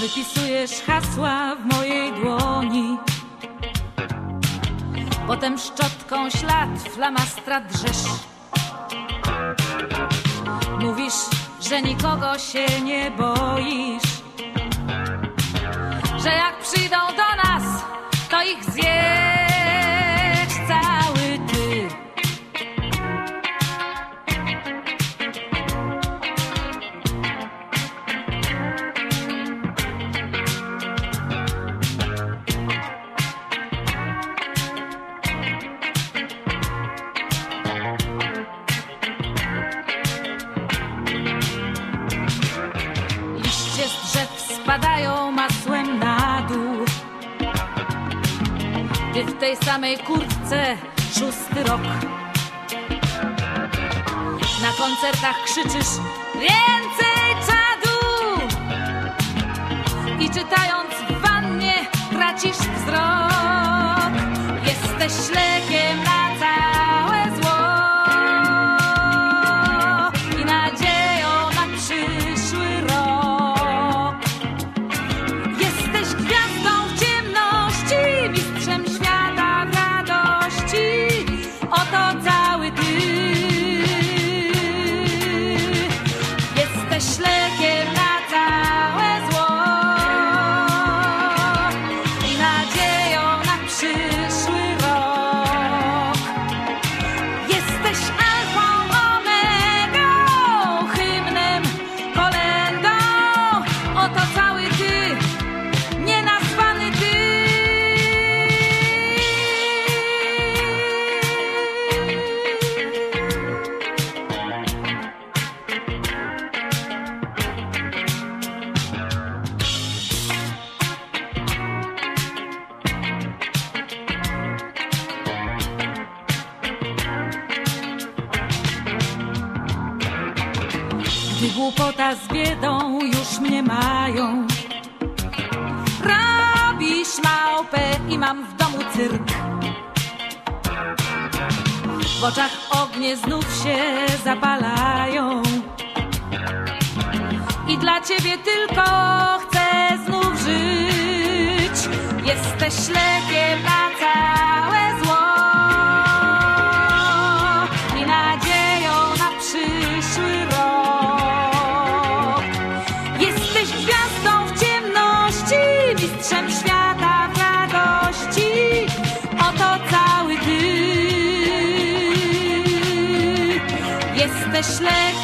Wypisujesz hasła w mojej dłoni. Potem szczotką ślad flamastra drzesz. Mówisz, że nikogo się nie boisz. Że jak przyjdą do nas, to ich zjesz tej samej kurtce szósty rok. Na koncertach krzyczysz Więcej czadu! I czytając w wannie tracisz Gdy głupota z biedą już mnie mają. Robisz małpę i mam w domu cyrk. W oczach ognie znów się zapalają. I dla ciebie tylko chcę znów żyć. Jesteś lekiem na całe especially